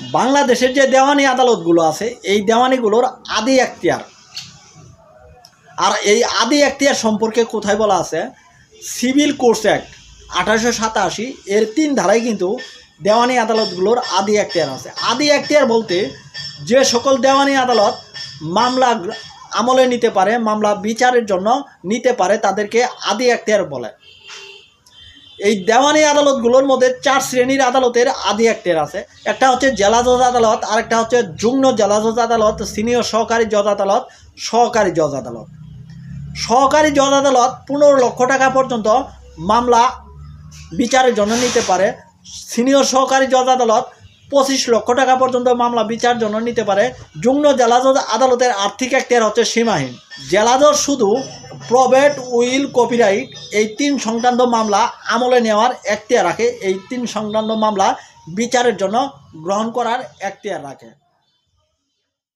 বাংলাদেশের যে দেওয়ানি আদালতগুলো আছে, এই দেওয়ানিগুলোর আদি এখতিয়ার। আর এই আদি এখতিয়ার সম্পর্কে কোথায় বলা আছে? সিভিল কোর্স অ্যাক্ট আঠারোশো সাতাশি, এর তিন ধারায় কিন্তু দেওয়ানি আদালতগুলোর আদি এখতিয়ার আছে। আদি এখতিয়ার বলতে যে সকল দেওয়ানি আদালত মামলা আমলে নিতে পারে, মামলা বিচারের জন্য নিতে পারে, তাদেরকে আদি এখতিয়ার বলে। এই দেওয়ানি আদালতগুলোর মধ্যে চার শ্রেণির আদালতের আদি এখতিয়ার আছে। একটা হচ্ছে জেলা জজ আদালত, আরেকটা হচ্ছে যুগ্ম জেলা জজ আদালত, সিনিয়র সহকারী জজ আদালত, সহকারী জজ আদালত। সহকারী জজ আদালত পনেরো লক্ষ টাকা পর্যন্ত মামলা বিচারের জন্য নিতে পারে। সিনিয়র সহকারী জজ আদালত পঁচিশ লক্ষ টাকা পর্যন্ত মামলা বিচার জন্য নিতে পারে। যুগ্ম জেলা জজ আদালতের আর্থিক এখতিয়ার হচ্ছে সীমাহীন। জেলা জজ শুধু প্রবেট উইল কপিরাইট এই তিন সংক্রান্ত মামলা আমলে নেওয়ার এখতিয়ার রাখে। এই তিন সংক্রান্ত মামলা বিচারের জন্য গ্রহণ করার এখতিয়ার রাখে।